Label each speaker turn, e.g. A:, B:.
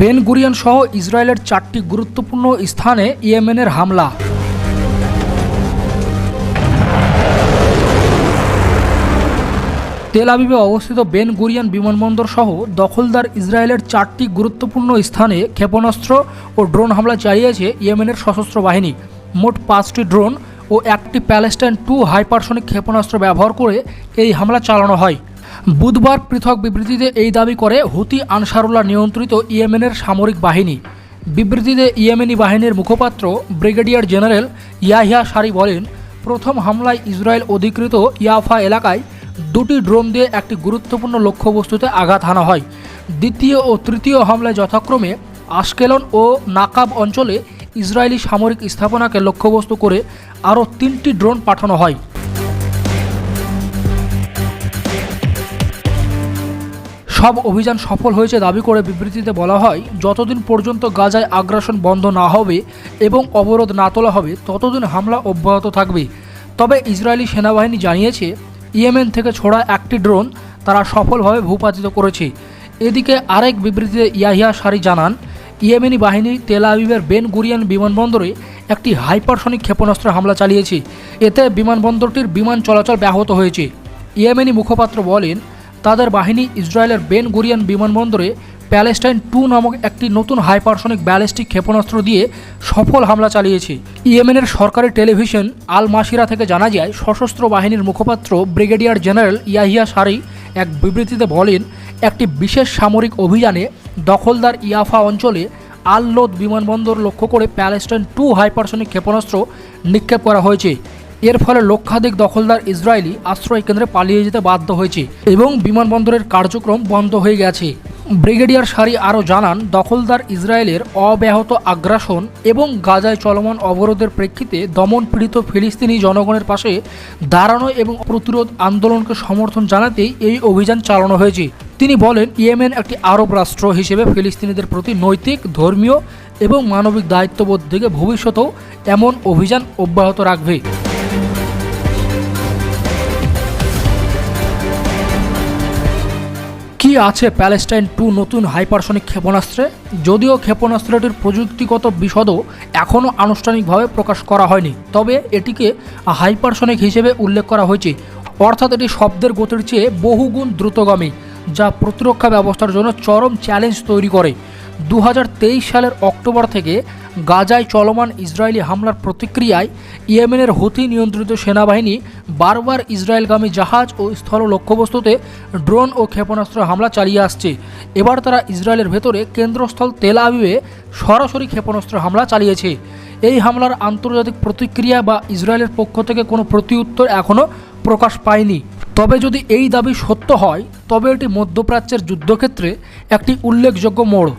A: Ben Gurion সহ ইসরায়েলের চারটি গুরুত্বপূর্ণ স্থানে ইয়েমেনের হামলা। তেল আবিবে অবস্থিত বেন গুরিয়ান বিমানবন্দর সহ দখলদার ইসরায়েলের চারটি গুরুত্বপূর্ণ স্থানে ক্ষেপণাস্ত্র ও ড্রোন হামলা চালিয়েছে ইয়েমেনের সশস্ত্র বাহিনী। মোট পাঁচটি ড্রোন ও একটি প্যালেস্টাইন টু হাইপারসনিক ক্ষেপণাস্ত্র ব্যবহার করে এই হামলা চালানো হয়। বুধবার পৃথক বিবৃতিতে এই দাবি করে হুতি আনসারুল্লাহ নিয়ন্ত্রিত ইয়েমেনের সামরিক বাহিনী। বিবৃতিতে ইয়েমেনি বাহিনীর মুখপাত্র ব্রিগেডিয়ার জেনারেল ইয়াহিয়া সারি বলেন, প্রথম হামলায় ইসরায়েল অধিকৃত ইয়াফা এলাকায় দুটি ড্রোন দিয়ে একটি গুরুত্বপূর্ণ লক্ষ্যবস্তুতে আঘাত হানা হয়। দ্বিতীয় ও তৃতীয় হামলায় যথাক্রমে আশকেলন ও নাকাব অঞ্চলে ইসরায়েলি সামরিক স্থাপনাকে লক্ষ্যবস্তু করে আরও তিনটি ড্রোন পাঠানো হয়। সব অভিযান সফল হয়েছে দাবি করে বিবৃতিতে বলা হয়, যতদিন পর্যন্ত গাজায় আগ্রাসন বন্ধ না হবে এবং অবরোধ না তোলা হবে, ততদিন হামলা অব্যাহত থাকবে। তবে ইসরায়েলি সেনাবাহিনী জানিয়েছে, ইয়েমেন থেকে ছোড়া একটি ড্রোন তারা সফলভাবে ভূপাতিত করেছে। এদিকে আরেক বিবৃতিতে ইয়াহিয়া সারি জানান, ইয়েমেনি বাহিনী তেল আবিবের বেন গুরিয়ান বিমানবন্দরে একটি হাইপারসনিক ক্ষেপণাস্ত্র হামলা চালিয়েছে। এতে বিমানবন্দরটির বিমান চলাচল ব্যাহত হয়েছে। ইয়েমেনি মুখপাত্র বলেন তাদের বাহিনী ইসরায়েলের বেন গুরিয়ান বিমানবন্দরে প্যালেস্টাইন টু নামক একটি নতুন হাইপারসনিক ব্যালিস্টিক ক্ষেপণাস্ত্র দিয়ে সফল হামলা চালিয়েছে। ইয়েমেনের সরকারি টেলিভিশন আল মাসিরা থেকে জানা যায়, সশস্ত্র বাহিনীর মুখপাত্র ব্রিগেডিয়ার জেনারেল ইয়াহিয়া সারি এক বিবৃতিতে বলেন, একটি বিশেষ সামরিক অভিযানে দখলদার ইয়াফা অঞ্চলে আল লোদ বিমানবন্দর লক্ষ্য করে প্যালেস্টাইন টু হাইপারসনিক ক্ষেপণাস্ত্র নিক্ষেপ করা হয়েছে। এর ফলে লক্ষাধিক দখলদার ইসরায়েলি আশ্রয় কেন্দ্রে পালিয়ে যেতে বাধ্য হয়েছে এবং বিমানবন্দরের কার্যক্রম বন্ধ হয়ে গেছে। ব্রিগেডিয়ার সারি আরও জানান, দখলদার ইসরায়েলের অব্যাহত আগ্রাসন এবং গাজায় চলমান অবরোধের প্রেক্ষিতে দমন পীড়িত ফিলিস্তিনি জনগণের পাশে দাঁড়ানো এবং প্রতিরোধ আন্দোলনকে সমর্থন জানাতেই এই অভিযান চালানো হয়েছে। তিনি বলেন, ইয়েমেন একটি আরব রাষ্ট্র হিসেবে ফিলিস্তিনিদের প্রতি নৈতিক, ধর্মীয় এবং মানবিক দায়িত্ববোধ থেকে ভবিষ্যতেও এমন অভিযান অব্যাহত রাখবে। কি আছে প্যালেস্টাইন টু নতুন হাইপারসনিক ক্ষেপণাস্ত্রে? যদিও ক্ষেপণাস্ত্রটির প্রযুক্তিগত বিশদও এখনও আনুষ্ঠানিকভাবে প্রকাশ করা হয়নি, তবে এটিকে হাইপারসনিক হিসেবে উল্লেখ করা হয়েছে। অর্থাৎ এটি শব্দের গতির চেয়ে বহুগুণ দ্রুতগামী, যা প্রতিরক্ষা ব্যবস্থার জন্য চরম চ্যালেঞ্জ তৈরি করে। দু হাজার তেইশ সালের অক্টোবর থেকে গাজায় চলমান ইসরায়েলি হামলার প্রতিক্রিয়ায় ইয়েমেনের হুথি নিয়ন্ত্রিত সেনাবাহিনী বারবার ইসরায়েলগামী জাহাজ ও স্থল লক্ষ্যবস্তুতে ড্রোন ও ক্ষেপণাস্ত্র হামলা চালিয়ে আসছে। এবার তারা ইসরায়েলের ভেতরে কেন্দ্রস্থল তেল আবিবে সরাসরি ক্ষেপণাস্ত্র হামলা চালিয়েছে। এই হামলার আন্তর্জাতিক প্রতিক্রিয়া বা ইসরায়েলের পক্ষ থেকে কোনো প্রতিউত্তর এখনও প্রকাশ পায়নি। তবে যদি এই দাবি সত্য হয়, তবে এটি মধ্যপ্রাচ্যের যুদ্ধক্ষেত্রে একটি উল্লেখযোগ্য মোড়।